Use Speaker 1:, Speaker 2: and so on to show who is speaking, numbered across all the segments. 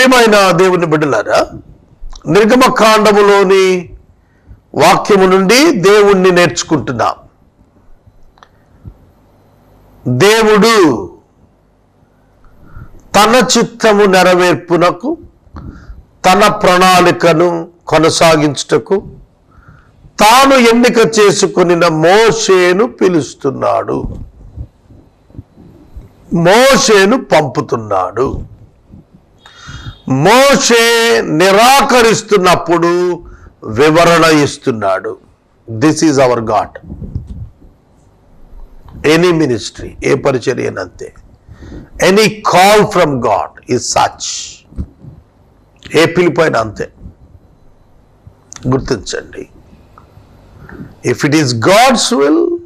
Speaker 1: ప్రియమైన దేవుని బిడ్డలారా నిర్గమ కాండములోని వాక్యము నుండి దేవుణ్ణి నేర్చుకుంటున్నాం. దేవుడు తన చిత్తము నెరవేర్పునకు తన ప్రణాళికను కొనసాగించుటకు తాను ఎన్నిక చేసుకునిన మోషేను పిలుస్తున్నాడు. మోషేను పంపుతున్నాడు. మోషే నిరాకరిస్తున్నప్పుడు వివరణ ఇస్తున్నాడు. This is our God any ministry a పరిచర్యనంతే. Any call from God is such a పిలిపోయిన అంతే. గుర్తించండి. If it is God's will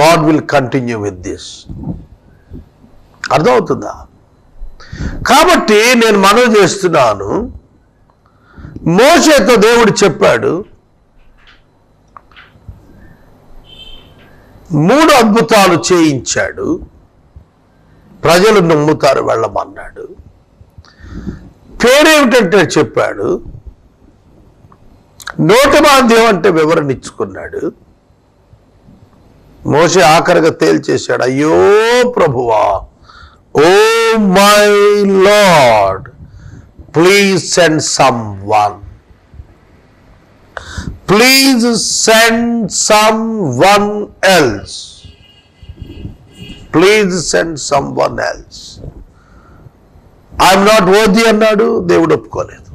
Speaker 1: God will continue with this అర్థమవుతుందా? కాబట్టి నేను మనవి చేస్తున్నాను. మోషేతో దేవుడు చెప్పాడు మూడు అద్భుతాలు చేయించాడు. ప్రజలు నమ్ముతారు వెళ్ళమన్నాడు. పేరేమిటంటే చెప్పాడు నోటి అంటే వివరణ ఇచ్చుకున్నాడు. మోసే ఆఖరిగా తేల్చేశాడు అయ్యో ప్రభువా ఓ my Lord please send someone please send someone else. Please send someone else. I'm not worthy అన్నాడు దేవుడు ఒప్పుకోలేదు.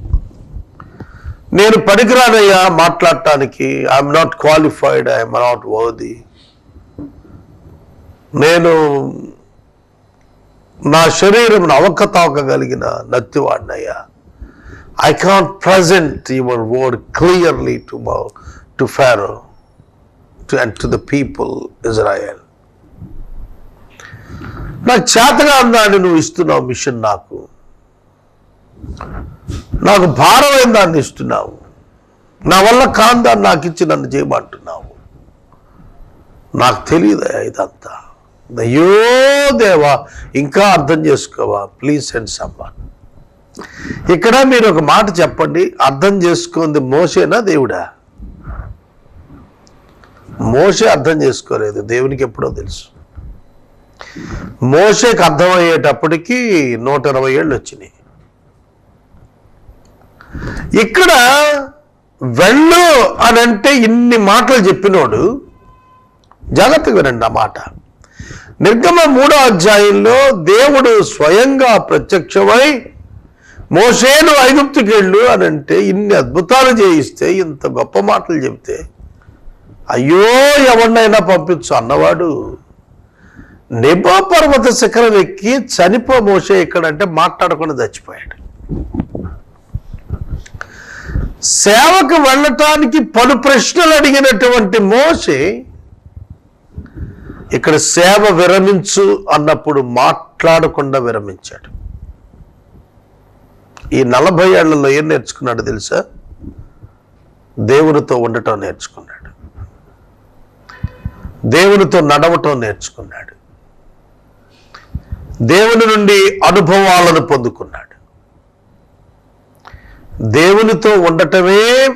Speaker 1: నేను పనికిరానయ్యా మాట్లాడటానికి I'm not qualified I'm not worthy నేను నా శరీరం అవకతవకగలిగిన నత్తివాడినయ్యా. I can't present your word clearly to to Pharaoh to and to the people Israel నాకు చేతగా అందాన్ని నువ్వు ఇస్తున్నావు మిషన్ నాకు. నాకు భారమైన దాన్ని ఇస్తున్నావు. నా వల్ల కాందాన్ని నాకు ఇచ్చి నన్ను చేయమంటున్నావు. నాకు తెలియదు ఇదంతా. అయ్యో దేవా ఇంకా అర్థం చేసుకోవా? ప్లీజ్ సెండ్ సమ్మన్ ఇక్కడ మీరు ఒక మాట చెప్పండి. అర్థం చేసుకుంది మోసేనా దేవుడా? మోసే అర్థం చేసుకోలేదు. దేవునికి ఎప్పుడో తెలుసు. మోసేకి అర్థమయ్యేటప్పటికి నూట ఇరవై ఏళ్ళు వచ్చినాయి. ఇక్కడ వెళ్ళు అని అంటే ఇన్ని మాటలు చెప్పినోడు. జాగ్రత్తగా వినండి ఆ మాట. నిర్గమ మూడో అధ్యాయంలో దేవుడు స్వయంగా ప్రత్యక్షమై మోసేను ఐగుప్తికెళ్ళు అని అంటే ఇన్ని అద్భుతాలు చేయిస్తే ఇంత గొప్ప మాటలు చెబితే అయ్యో ఎవరినైనా పంపించు అన్నవాడు. నెబో పర్వత శిఖరం ఎక్కి చనిపో మోసే ఎక్కడంటే మాట్లాడకుండా చచ్చిపోయాడు. సేవకు వెళ్ళటానికి పలు ప్రశ్నలు అడిగినటువంటి మోసే ఇక్కడ సేవ విరమించు అన్నప్పుడు మాట్లాడకుండా విరమించాడు. ఈ నలభై ఏళ్ళలో ఏం నేర్చుకున్నాడు తెలుసా? దేవునితో ఉండటం నేర్చుకున్నాడు. దేవునితో నడవటం నేర్చుకున్నాడు. దేవుని నుండి అనుభవాలను పొందుకున్నాడు. దేవునితో ఉండటమే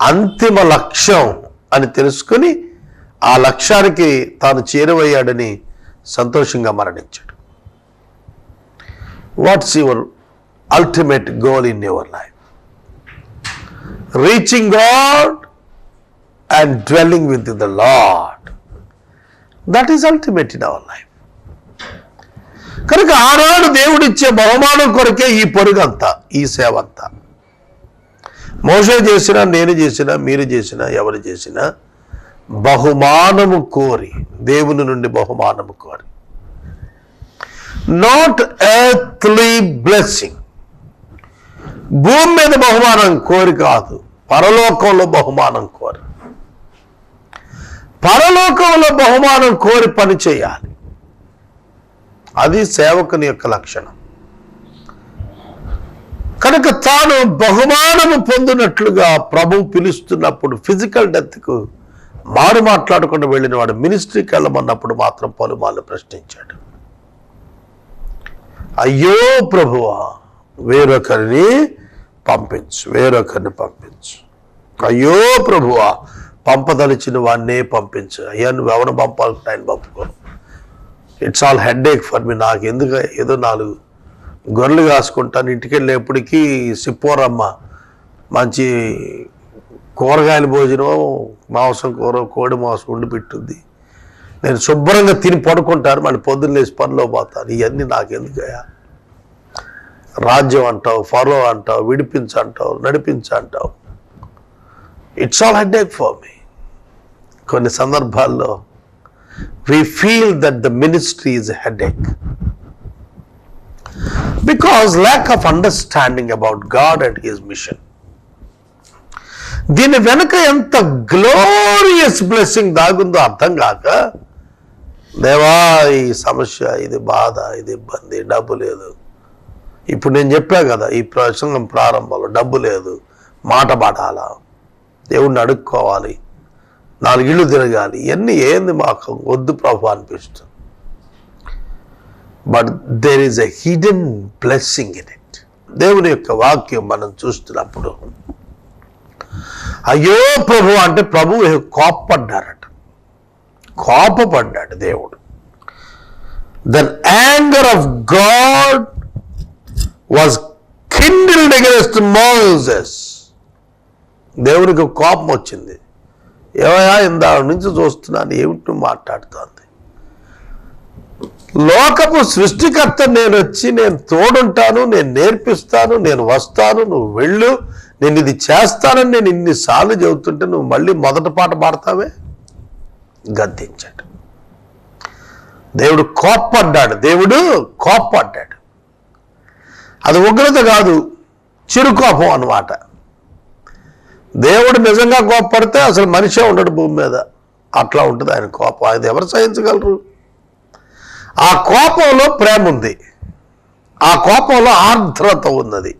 Speaker 1: అంతిమ లక్ష్యం అని తెలుసుకుని ఆ లక్ష్యానికి తాను చేరువయ్యాడని సంతోషంగా మరణించాడు. What's your ultimate goal in your life reaching God and dwelling with the Lord that is ultimate in our life కనుక ఆనాడు దేవుడిచ్చే బహుమానం కొరకే ఈ పొరుగంతా ఈ సేవ అంతా మోసే చేసినా నేను చేసినా మీరు చేసినా ఎవరు చేసినా బహుమానము కోరి దేవుని నుండి బహుమానము కోరి. నాట్ ఎర్త్లీ బ్లెస్సింగ్ భూమి మీద బహుమానం కోరి కాదు పరలోకంలో బహుమానం కోరి. పరలోకంలో బహుమానం కోరి పని చేయాలి. అది సేవకుని యొక్క లక్షణం. కనుక తాను బహుమానము పొందినట్లుగా ప్రభు పిలుస్తున్నప్పుడు ఫిజికల్ డెత్కు మారు మాట్లాడకుండా వెళ్ళిన వాడు మినిస్ట్రీకి వెళ్ళమన్నప్పుడు మాత్రం పలుమార్లు ప్రశ్నించాడు. అయ్యో ప్రభువా వేరొకరిని పంపించు వేరొకరిని పంపించు. అయ్యో ప్రభువా పంపదలిచిన వాడినే పంపించు. అయ్యా నువ్వు ఎవరిని పంపాలంటే ఆయన పంపుకోను it's all headache for me నాకు ఎందుకు ఏదో నాలుగు గొర్రెలు కాసుకుంటాను. ఇంటికి వెళ్ళేప్పటికీ సిప్పోరమ్మ మంచి కూరగాయల భోజనం మాంసం కూర కోడి మాంసం వండి పెట్టుద్ది నేను శుభ్రంగా తిని పడుకుంటాను మళ్ళీ పొద్దున్న లేచి పనిలో పోతాను. ఇవన్నీ నాకెందుకయ్యా రాజ్యం అంటావు ఫాలో అంటావు విడిపించంటావు నడిపించంటావు. It's all headache for me కొన్ని సందర్భాల్లో we feel that the ministry is headache because lack of understanding about God and his mission. దీని వెనుక ఎంత గ్లోరియస్ బ్లెస్సింగ్ దాగుందో అర్థం కాక దేవా ఈ సమస్య ఇది బాధ ఇది ఇబ్బంది డబ్బు లేదు. ఇప్పుడు నేను చెప్పా కదా ఈ ప్రసంగం ప్రారంభంలో డబ్బు లేదు మాట పడాలా? దేవుణ్ణి అడుక్కోవాలి నాలుగిళ్ళు తిరగాలి ఇవన్నీ ఏంది మాకు? వద్దు ప్రభు అనిపిస్తుంది. But there is a hidden blessing in it దేవుని యొక్క వాక్యం మనం చూస్తున్నప్పుడు అయ్యో ప్రభు అంటే ప్రభు కోప్పడ్డారట. కోపపడ్డాడు దేవుడు. The anger of God was kindled against Moses దేవునికి కోపం వచ్చింది. ఏమయ్యా ఇందా నుంచి చూస్తున్నాను ఏమిటి మాట్లాడుతోంది? లోకపు సృష్టికర్త నేను వచ్చి నేను తోడుంటాను నేను నేర్పిస్తాను నేను వస్తాను నువ్వు వెళ్ళు నేను ఇది చేస్తానని నేను ఇన్నిసార్లు చెబుతుంటే నువ్వు మళ్ళీ మొదటి పాట పాడతావే? గద్దించాడు. దేవుడు కోప్పడ్డాడు. దేవుడు కోప్పడ్డాడు. అది ఉగ్రత కాదు చిరుకోపం అన్నమాట. దేవుడు నిజంగా కోప్పడితే అసలు మనిషే ఉండడు భూమి మీద. అట్లా ఉంటుంది ఆయన కోపం. అది ఎవరు సహించగలరు? ఆ కోపంలో ప్రేమ ఉంది. ఆ కోపంలో ఆర్ద్రత ఉన్నది.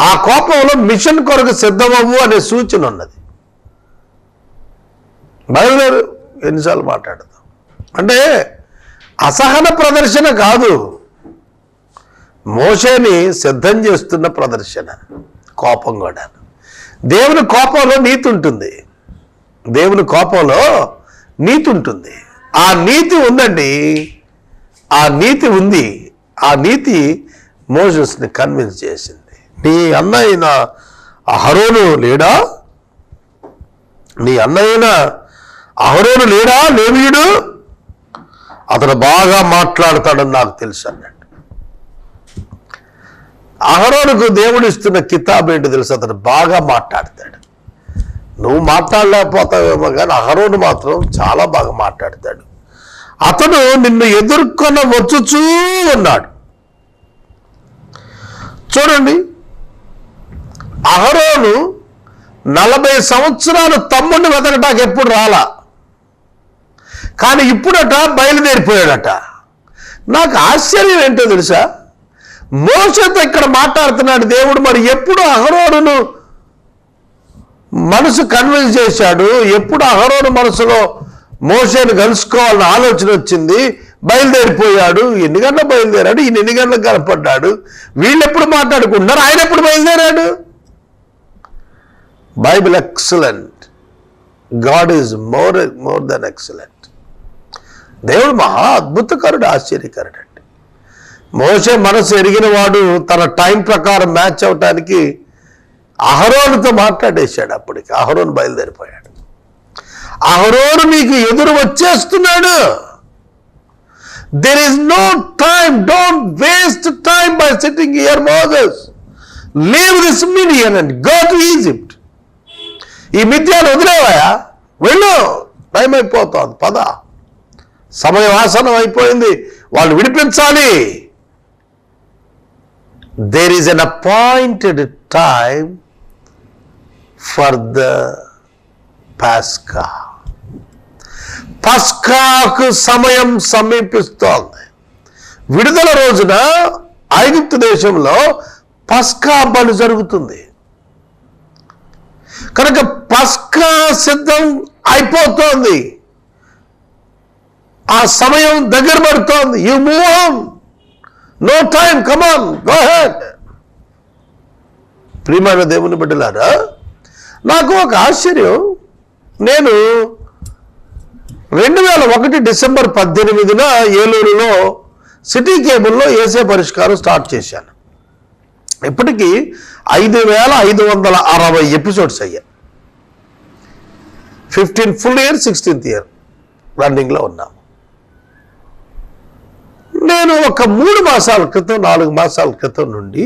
Speaker 1: ఆ కోపంలో మిషన్ కొరకు సిద్ధమవు అనే సూచన ఉన్నది. బయలుదేరు ఎన్నిసార్లు మాట్లాడదాం. అంటే అసహన ప్రదర్శన కాదు. మోషేని సిద్ధం చేస్తున్న ప్రదర్శన కోపం కూడా. దేవుని కోపంలో నీతి ఉంటుంది. దేవుని కోపంలో నీతి ఉంటుంది. ఆ నీతి ఉందండి. ఆ నీతి ఉంది. ఆ నీతి మోజస్ని కన్విన్స్ చేసింది. నీ అన్న అయిన అహరోను లేడా? నీ అన్నయ్యన అహరోను లేడా లేవీయుడు? అతను బాగా మాట్లాడతాడని నాకు తెలుసు అన్నాడు అహరోనుకు దేవుడు ఇస్తున్న కితాబ్ ఏంటి తెలుసు అతను బాగా మాట్లాడతాడు. నువ్వు మాట్లాడలేకపోతావేమో కానీ అహరోను మాత్రం చాలా బాగా మాట్లాడతాడు. అతను నిన్ను ఎదుర్కొన వచ్చుచూ ఉన్నాడు చూడండి అహరోను నలభై సంవత్సరాలు తమ్ముడిని వెతకటానికి ఎప్పుడు రాలా? కానీ ఇప్పుడట బయలుదేరిపోయాడట. నాకు ఆశ్చర్యం ఏంటో తెలుసా? మోసతో ఇక్కడ మాట్లాడుతున్నాడు దేవుడు. మరి ఎప్పుడు అహరోడును మనసు కన్విన్స్ చేశాడు? ఎప్పుడు అహరోను మనసులో మోసేను కలుసుకోవాలని ఆలోచన వచ్చింది? బయలుదేరిపోయాడు. ఎన్ని గంటలు బయలుదేరాడు? ఈయన ఎన్ని గంటలకు కనపడ్డాడు? వీళ్ళు ఎప్పుడు మాట్లాడుకుంటున్నారు? ఆయన ఎప్పుడు బయలుదేరాడు? Bible excellent God is more more than excellent దేవుడు మహా అద్భుతకరుడు ఆశ్చర్యకరుడు అండి మోసే మనసు ఎరిగిన వాడు తన టైం ప్రకారం మ్యాచ్ అవటానికి అహరోనుతో మాట్లాడేశాడు అప్పటికి. అహరోను బయలుదేరిపోయాడు. అహరోను మీకు ఎదురు వచ్చేస్తున్నాడు. There is no time don't waste time by sitting here Moses leave this Midian and go to Egypt ఈ మిథ్యాలు వదిలేవాయా వెళ్ళు. టైం అయిపోతుంది పద. సమయం ఆసనం అయిపోయింది. వాళ్ళు విడిపించాలి. There is an appointed time for the పాస్కా పస్కాకు సమయం సమీపిస్తోంది. విడుదల రోజున ఐగుప్తు దేశంలో పస్కా బలు జరుగుతుంది. కనుక పస్కా సిద్ధం అయిపోతోంది. ఆ సమయం దగ్గర పడుతోంది. You move on no time come on go ahead ప్రియమైన దేవుని బిడ్డలారా నాకు ఒక ఆశ్చర్యం. నేను రెండు వేల ఒకటి డిసెంబర్ పద్దెనిమిదిన ఏలూరులో సిటీ కేబుల్లో ఏసే పరిష్కారం స్టార్ట్ చేశాను. ఇప్పటికీ ఐదు వేల ఐదు వందల అరవై ఎపిసోడ్స్ అయ్యాయి. Fifteen full year sixteenth year రన్నింగ్లో ఉన్నాము నేను ఒక మూడు మాసాల క్రితం నాలుగు మాసాల క్రితం నుండి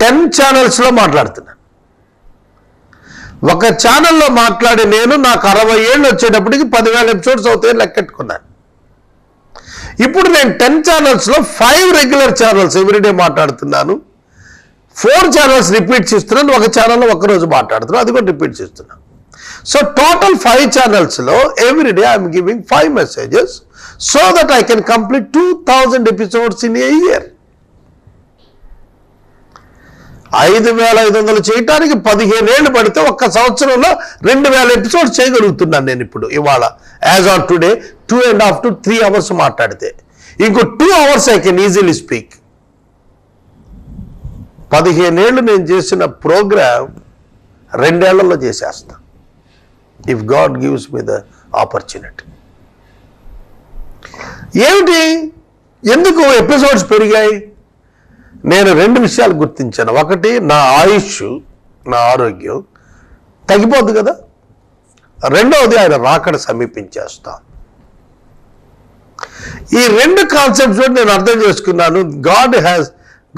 Speaker 1: టెన్ ఛానల్స్లో మాట్లాడుతున్నాను. ఒక ఛానల్లో మాట్లాడి నేను నాకు అరవై ఏళ్ళు వచ్చేటప్పటికి పదివేల ఎపిసోడ్స్ అవుతాయని లెక్కెట్టుకున్నాను. ఇప్పుడు నేను టెన్ ఛానల్స్లో ఫైవ్ రెగ్యులర్ ఛానల్స్ ఎవ్రీడే మాట్లాడుతున్నాను. ఫోర్ ఛానల్స్ రిపీట్ చేస్తున్నాను ఒక ఛానల్లో ఒకరోజు మాట్లాడుతున్నాను అది కూడా రిపీట్ చేస్తున్నాను. సో టోటల్ ఫైవ్ ఛానల్స్లో everyday I'm giving five messages so that I can complete two thousand episodes in a year ఐదు వేల ఐదు వందలు చేయటానికి పదిహేను ఏళ్ళు పడితే ఒక్క సంవత్సరంలో రెండు వేల ఎపిసోడ్స్ చేయగలుగుతున్నాను నేను ఇప్పుడు ఇవాళ. As on today two and half to three hours మాట్లాడితే. ఇంకో two hours I can easily speak పదిహేనేళ్ళు నేను చేసిన ప్రోగ్రామ్ రెండేళ్ళలో చేసేస్తా. If God gives me the opportunity ఏమిటి? ఎందుకు ఎపిసోడ్స్ పెరిగాయి? నేను రెండు విషయాలు గుర్తించాను. ఒకటి నా ఆయుష్ నా ఆరోగ్యం తగ్గిపోద్ది కదా? రెండవది ఆయన రాకడ సమీపించేస్తాను ఈ రెండు కాన్సెప్ట్స్ నేను అర్థం చేసుకున్నాను. God has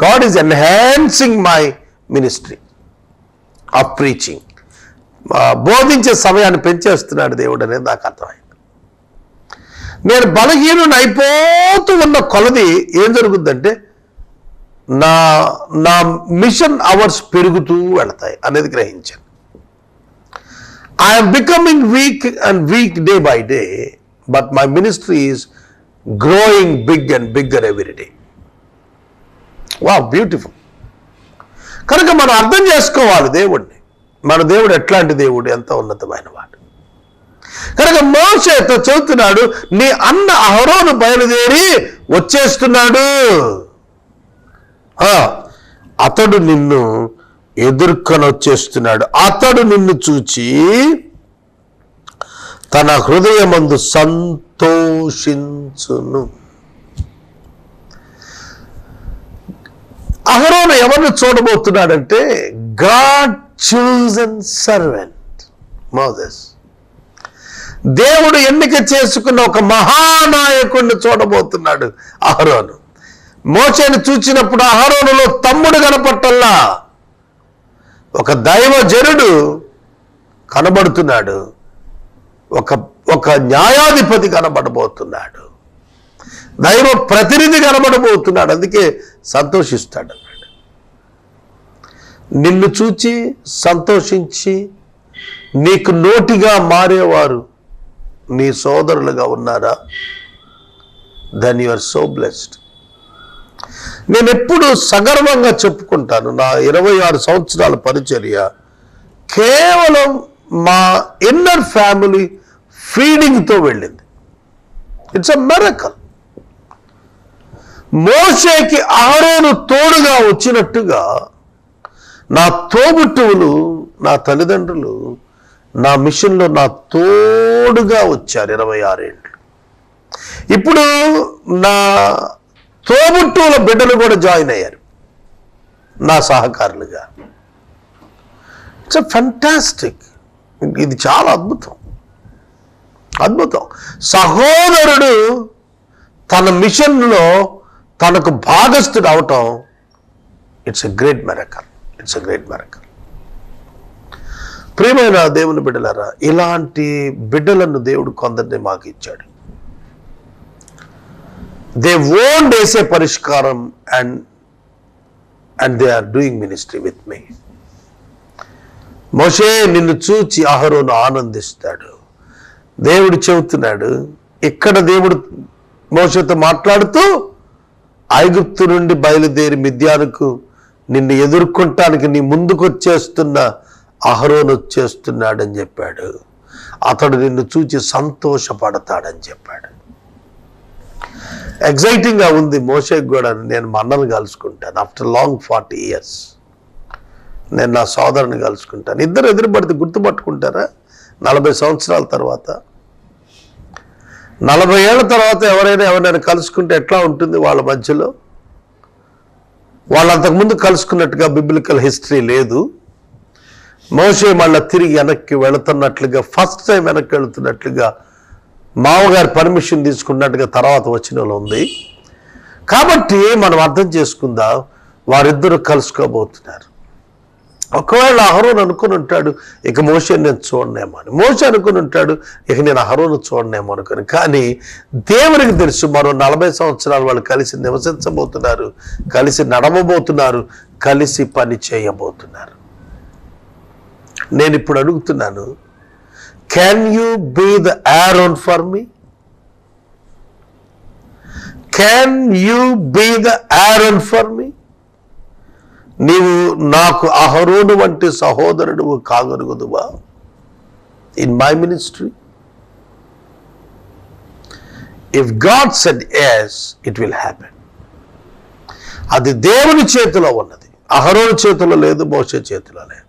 Speaker 1: God is enhancing my ministry of preaching బోధించే సమయాన్ని పెంచేస్తున్నాడు దేవుడు అనేది నాకు అర్థమైంది. నేను బలహీనుని అయిపోతూ ఉన్న కొలది ఏం జరుగుద్దంటే నా నా మిషన్ అవర్స్ పెరుగుతూ వెళతాయి అనేది గ్రహించాను. I'm becoming weak and weak day by day but my ministry is growing big and bigger everyday wow beautiful కనుక మనం అర్థం చేసుకోవాలి దేవుణ్ణి. మన దేవుడు ఎట్లాంటి దేవుడు? ఎంత ఉన్నతమైన వాడు. కనుక మోసేతో చదువుతున్నాడు నీ అన్న అహరోను బయలుదేరి వచ్చేస్తున్నాడు. ఆ, అతడు నిన్ను ఎదుర్కొని వచ్చేస్తున్నాడు. అతడు నిన్ను చూచి తన హృదయమందు తోషించును అహరోను ఎవరిని చూడబోతున్నాడంటే గాడ్ చూజన్ సర్వెంట్ మోదెస్ దేవుడు ఎన్నిక చేసుకున్న ఒక మహానాయకుడిని చూడబోతున్నాడు అహరోను. మోచేని చూచినప్పుడు అహరోనులో తమ్ముడు కనపట్టల్లా ఒక దైవజనుడు కనబడుతున్నాడు. ఒక ఒక న్యాయాధిపతి కనబడబోతున్నాడు. దైవ ప్రతినిధి కనబడబోతున్నాడు. అందుకే సంతోషిస్తాడు అన్నాడు. నిన్ను చూచి సంతోషించి నీకు నోటిగా మారేవారు నీ సోదరులుగా ఉన్నారా? Then you are so blessed నేను ఎప్పుడు సగర్వంగా చెప్పుకుంటాను. నా ఇరవై ఆరు సంవత్సరాల పరిచర్య కేవలం మా ఇన్నర్ ఫ్యామిలీ ఫీడింగ్తో వెళ్ళింది. ఇట్స్ అ మెరకల్ మోసేకి ఆరోను తోడుగా వచ్చినట్టుగా నా తోబుట్టువులు నా తల్లిదండ్రులు నా మిషన్లో నా తోడుగా వచ్చారు ఇరవై ఆరేళ్ళు. ఇప్పుడు నా తోబుట్టువుల బిడ్డలు కూడా జాయిన్ అయ్యారు. నా సహకారులుగా. ఇట్స్ ఫంటాస్టిక్ ఇది చాలా అద్భుతం. అద్భుతం. సహోదరుడు తన మిషన్లో తనకు భాగస్థుడు అవటం it's a great miracle it's a great miracle ప్రియమైన దేవుని బిడ్డలారా ఇలాంటి బిడ్డలను దేవుడు కొందరిని మాకు ఇచ్చాడు. దే ఓన్ వేసే పరిష్కారం and and they are doing ministry with me మోషే నిన్ను చూచి అహరోను ఆనందిస్తాడు. దేవుడు చెబుతున్నాడు ఇక్కడ దేవుడు మోసతో మాట్లాడుతూ ఐగుప్తు నుండి బయలుదేరి మిద్యానికి నిన్ను ఎదుర్కొంటానికి నీ ముందుకు వచ్చేస్తున్న అహరోన్ వచ్చేస్తున్నాడని చెప్పాడు. అతడు నిన్ను చూచి సంతోషపడతాడని చెప్పాడు. ఎగ్జైటింగ్గా ఉంది మోషేకి కూడా నేను మా అన్నను కలుసుకుంటాను. ఆఫ్టర్ లాంగ్ ఫార్టీ ఇయర్స్ నేను నా సోదరుని కలుసుకుంటాను. ఇద్దరు ఎదురుపడితే గుర్తుపట్టుకుంటారా? నలభై సంవత్సరాల తర్వాత. నలభై ఏళ్ళ తర్వాత ఎవరైనా ఎవరైనా కలుసుకుంటే ఎట్లా ఉంటుంది వాళ్ళ మధ్యలో? వాళ్ళు అంతకుముందు కలుసుకున్నట్టుగా బిబ్లికల్ హిస్టరీ లేదు. మోసే మళ్ళీ తిరిగి వెనక్కి వెళుతున్నట్లుగా ఫస్ట్ టైం వెనక్కి వెళుతున్నట్లుగా మామగారు పర్మిషన్ తీసుకున్నట్టుగా తర్వాత వచ్చిన ఉంది. కాబట్టి మనం అర్థం చేసుకుందాం వారిద్దరూ కలుసుకోబోతున్నారు. ఒకవేళ అహరోన్ అనుకుని ఉంటాడు ఇక మోసే నేను చూడనేమో అని. మోసే అనుకుని ఉంటాడు ఇక నేను అహరోను చూడనేమో అనుకుని. కానీ దేవునికి తెలుసు మరో నలభై సంవత్సరాలు వాళ్ళు కలిసి నివసించబోతున్నారు కలిసి నడవబోతున్నారు కలిసి పని చేయబోతున్నారు. నేను ఇప్పుడు అడుగుతున్నాను can you be the Aaron for me can you be the Aaron for me నీవు నాకు అహరోను వంటి సహోదరుడు కాగలుగుదువా? In my ministry if God said yes it will happen అది దేవుని చేతిలో ఉన్నది. అహరోను చేతిలో లేదు మోసే చేతిలో లేదు.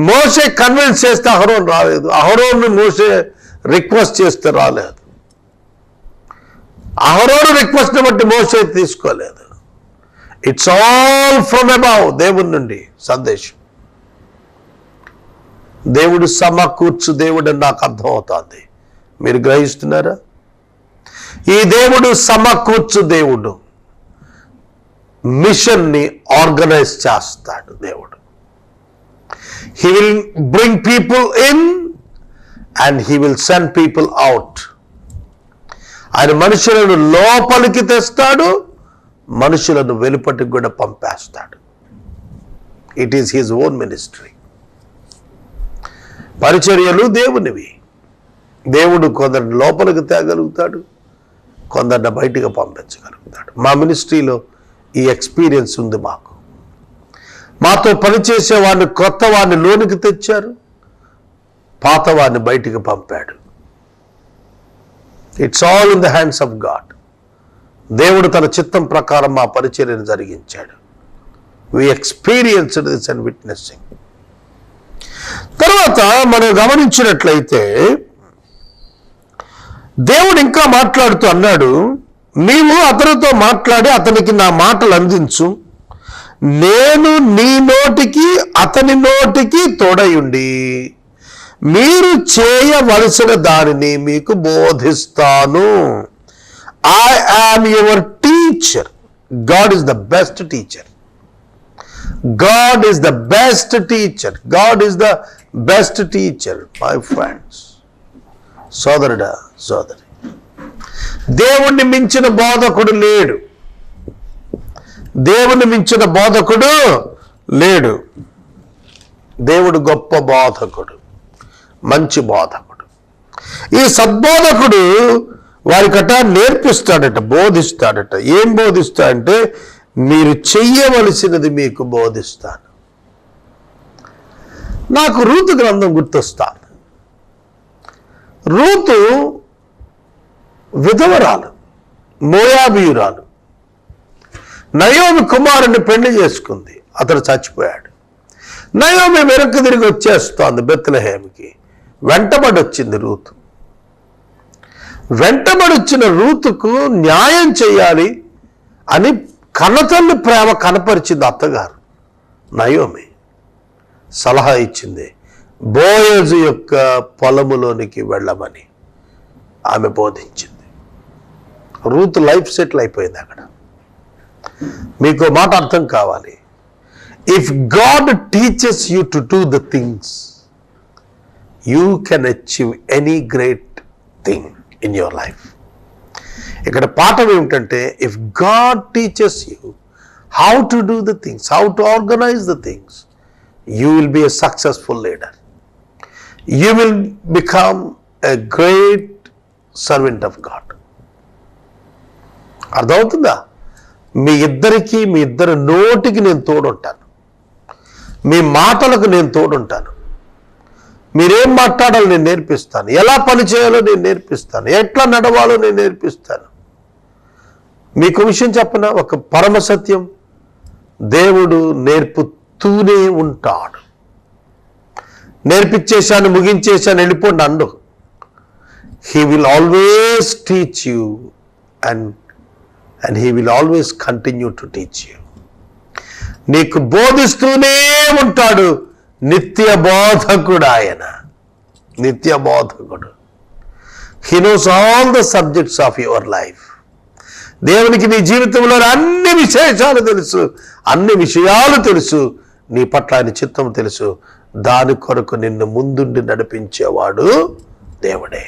Speaker 1: మోసే కన్విన్స్ చేస్తే అహరోన్ రాలేదు. అహరోన్ మోసే రిక్వెస్ట్ చేస్తే రాలేదు. అహరోను రిక్వెస్ట్ బట్టి మోసే తీసుకోలేదు. ఇట్స్ ఆల్ ఫ్రమ్ అబౌవ్ దేవుడి నుండి సందేశం. దేవుడు సమకూర్చు దేవుడు అని నాకు అర్థమవుతుంది. మీరు గ్రహిస్తున్నారా? ఈ దేవుడు సమకూర్చు దేవుడు మిషన్ని ఆర్గనైజ్ చేస్తాడు దేవుడు. He will bring people in and he will send people out ఆయన మనుషులను లోపలికి తెస్తాడు మనుషులను వెలుపటికి కూడా పంపేస్తాడు. It is his own ministry పరిచర్యలు దేవునివి. దేవుడు కొందరిని లోపలికి తేగలుగుతాడు కొందరిని బయటికి పంపించగలుగుతాడు. మా మినిస్ట్రీలో ఈ ఎక్స్పీరియన్స్ ఉంది మాకు. మాతో పనిచేసే వాడిని కొత్త వాడిని లోనికి తెచ్చారు పాత వాడిని బయటికి పంపాడు. It's all in the hands of God దేవుడు తన చిత్తం ప్రకారం మా పరిచర్యను జరిగించాడు. We experienced this and witnessing తర్వాత మనం గమనించినట్లయితే దేవుడు ఇంకా మాట్లాడుతూ అన్నాడు నీవు అతనితో మాట్లాడి అతనికి నా మాటలు అందించు. నేను నీ నోటికి అతని నోటికి తోడయుండి మీరు చేయవలసిన దానిని మీకు బోధిస్తాను. I am your teacher God is the best teacher God is the best teacher God is the best teacher my friends సోదరుడా సోదరి. దేవుణ్ణి మించిన బోధకుడు లేడు. దేవుని మించిన బోధకుడు లేడు. దేవుడు గొప్ప బోధకుడు మంచి బోధకుడు. ఈ సద్బోధకుడు వారికట నేర్పిస్తాడట బోధిస్తాడట. ఏం బోధిస్తాడంటే మీరు చెయ్యవలసినది మీకు బోధిస్తాను. నాకు రూతు గ్రంథం గుర్తొస్తాను. రూతు విధవరాలు మోయాబియురాలు. నయోమి కుమారుని పెళ్ళి చేసుకుంది అతడు చచ్చిపోయాడు. నయోమి వెనక్కి తిరిగి వచ్చేస్తోంది బెత్లహేమికి. వెంటబడి వచ్చింది రూతు. వెంటబడి వచ్చిన రూతుకు న్యాయం చేయాలి అని కన్నతల్లి ప్రేమ కనపరిచింది అత్తగారు. నయోమి సలహా ఇచ్చింది బోయజు యొక్క పొలములోనికి వెళ్ళమని. ఆమె బోధించింది. రూత్ లైఫ్ సెటిల్ అయిపోయింది అక్కడ. మీకు మాట అర్థం కావాలి. If God teaches you to do the things you can achieve any great thing in your life ఇక్కడ పాఠం ఏమిటంటే if God teaches you how to do the things how to organize the things you will be a successful leader you will become a great servant of God అర్థమవుతుందా? మీ ఇద్దరికి మీ ఇద్దరి నోటికి నేను తోడుంటాను. మీ మాటలకు నేను తోడుంటాను. మీరేం మాట్లాడాలో నేను నేర్పిస్తాను. ఎలా పని చేయాలో నేను నేర్పిస్తాను. ఎట్లా నడవాలో నేను నేర్పిస్తాను. మీకు విషయం చెప్పన? ఒక పరమ సత్యం. దేవుడు నేర్పుతూనే ఉంటాడు. నేర్పించేశాను ముగించేశాను వెళ్ళిపోండి and he will always teach you and and he will always continue to teach you నీకు బోధిస్తూనే ఉంటాడు. నిత్య బోధకుడు ఆయన నిత్య బోధకుడు he knows all the subjects of your life దేవునికి నీ జీవితంలో అన్ని విశేషాలు తెలుసు. అన్ని విషయాలు తెలుసు. నీ పట్ల ఆయన చిత్తం తెలుసు. దాని కొరకు నిన్ను ముందుండి నడిపించేవాడు దేవుడే.